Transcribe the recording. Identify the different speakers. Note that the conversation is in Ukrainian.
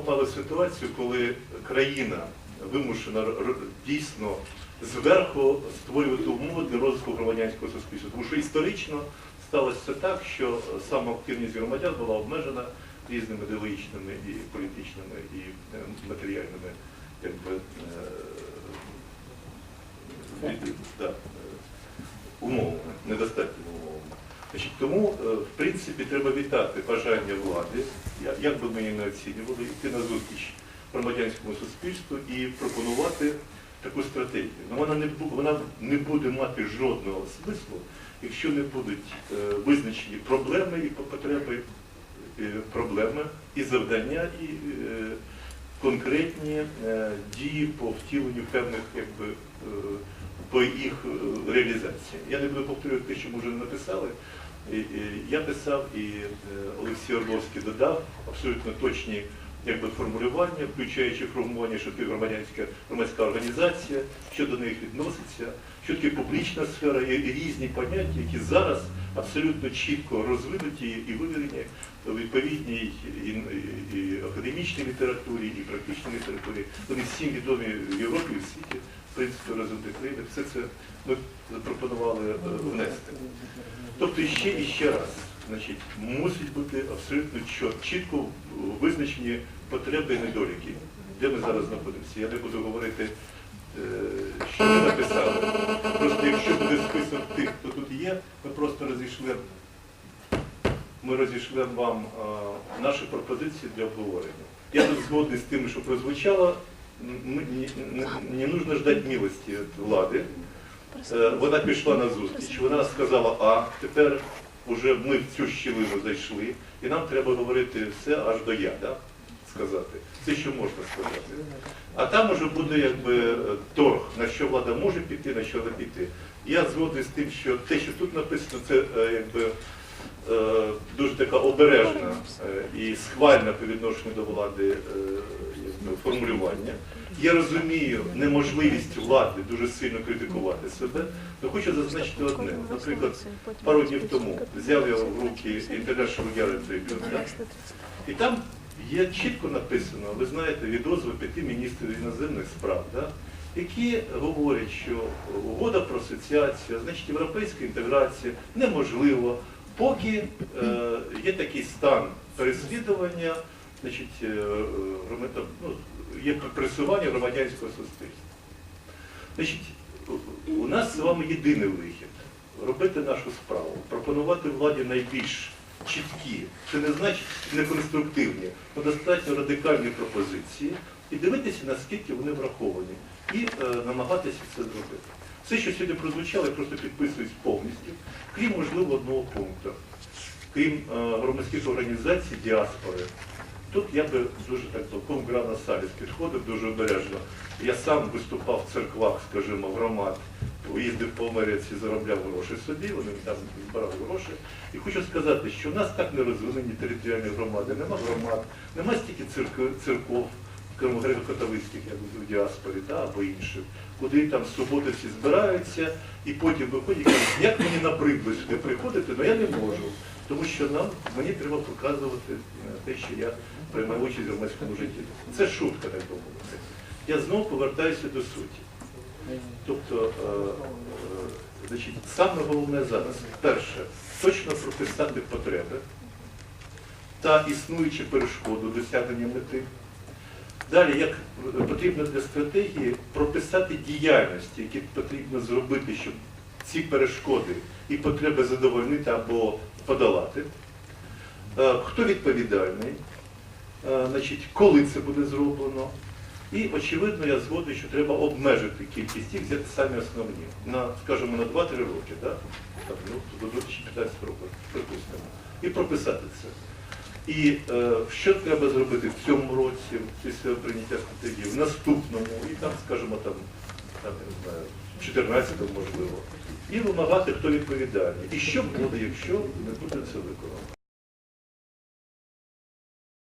Speaker 1: попали в ситуацію, коли країна вимушена дійсно зверху створювати умови для розвитку громадянського суспільства. Тому що історично сталося це так, що самоактивність громадян була обмежена різними ідеологічними і політичними і е, матеріальними якби, е, да, е, умовами, недостатніми умовами. Значить, тому, е, в принципі, треба вітати бажання влади, як би ми її не оцінювали, йти на зустріч громадянському суспільству і пропонувати таку стратегію. Ну, вона, не, вона не буде мати жодного смислу, якщо не будуть е, визначені проблеми і потреби, е, проблеми і завдання, і конкретні дії по втіленню певних якби, по їх е, реалізації. Я не буду повторювати те, що ми вже написали. Я писав і е, Олексій Орловський додав абсолютно точні якби, формулювання, включаючи формування, що таке громадянська громадська організація, що до них відноситься, що таке публічна сфера, і різні поняття, які зараз абсолютно чітко розвинуті і виведені в відповідній і, і академічній літературі, і практичній літературі. Вони всім відомі в Європі і в світі, в принципі, розвинутих країнах. Все це ми запропонували е, внести. Тобто ще і ще раз, значить, мусить бути абсолютно чітко визначені потреби і недоліки. Де ми зараз знаходимося? Я не буду говорити, е, що ми написали. Просто якщо буде список тих, хто тут є, ми просто розійшли, ми вам е, наші пропозиції для обговорення. Я тут згодний з тим, що прозвучало. Не, не, нужно ждать милості від влади. Вона пішла на зустріч, вона сказала, а тепер вже ми в цю щілину зайшли, і нам треба говорити все аж до я, да? сказати. Це що можна сказати. А там уже буде якби е, торг, на що влада може піти, на що не піти. Я згодний з тим, що те, що тут написано, це е, якби е, дуже така обережна і схвальна по відношенню до влади формулювання. Я розумію неможливість влади дуже сильно критикувати себе, але хочу зазначити одне. Наприклад, пару днів тому взяв я в руки International Gallery Tribune, і там є чітко написано, ви знаєте, відозви п'яти міністрів іноземних справ, да? які говорять, що угода про асоціацію, значить європейська інтеграція неможливо, поки е, є такий стан переслідування, значить, е, ну, є пресування громадянського суспільства. Значить, у- у нас з вами єдиний вихід робити нашу справу, пропонувати владі найбільш чіткі, це не значить неконструктивні, але достатньо радикальні пропозиції і дивитися, наскільки вони враховані, і е, намагатися це зробити. Все, що сьогодні прозвучало, я просто підписуюсь повністю, крім, можливо, одного пункту. Крім е, громадських організацій діаспори, Тут я би дуже так толком грав на саліс підходив дуже обережно. Я сам виступав в церквах, скажімо, громад, їздив по Америці, заробляв гроші собі, вони там збирали гроші. І хочу сказати, що в нас так не розвинені територіальні громади, нема громад, нема стільки церков, церков греко-католицьких, як в діаспорі, да, або інших, куди там в суботи всі збираються, і потім виходять, як мені набридло сюди приходити, але я не можу. Тому що нам мені треба показувати е, те, що я приймаю участь в громадському житті. Це шутка, так би. Я знову повертаюся до суті. Тобто, е, е, значить, саме головне зараз, перше, точно прописати потреби та існуючі перешкоди досягнення мети. Далі, як потрібно для стратегії прописати діяльності, які потрібно зробити, щоб ці перешкоди і потреби задовольнити або подолати. Е, Хто відповідальний, Е, значить, коли це буде зроблено. І, очевидно, я згоден, що треба обмежити кількість їх, взяти самі основні, на, скажімо, на 2-3 роки, да? так, ну, до 2015 року, припустимо, і прописати це. І е, що треба зробити в цьому році, після прийняття стратегії, в наступному, і там, скажімо, там, там не знаю, в 14-му можливо, і вимагати, хто відповідальний. І що буде, якщо не буде це виконано.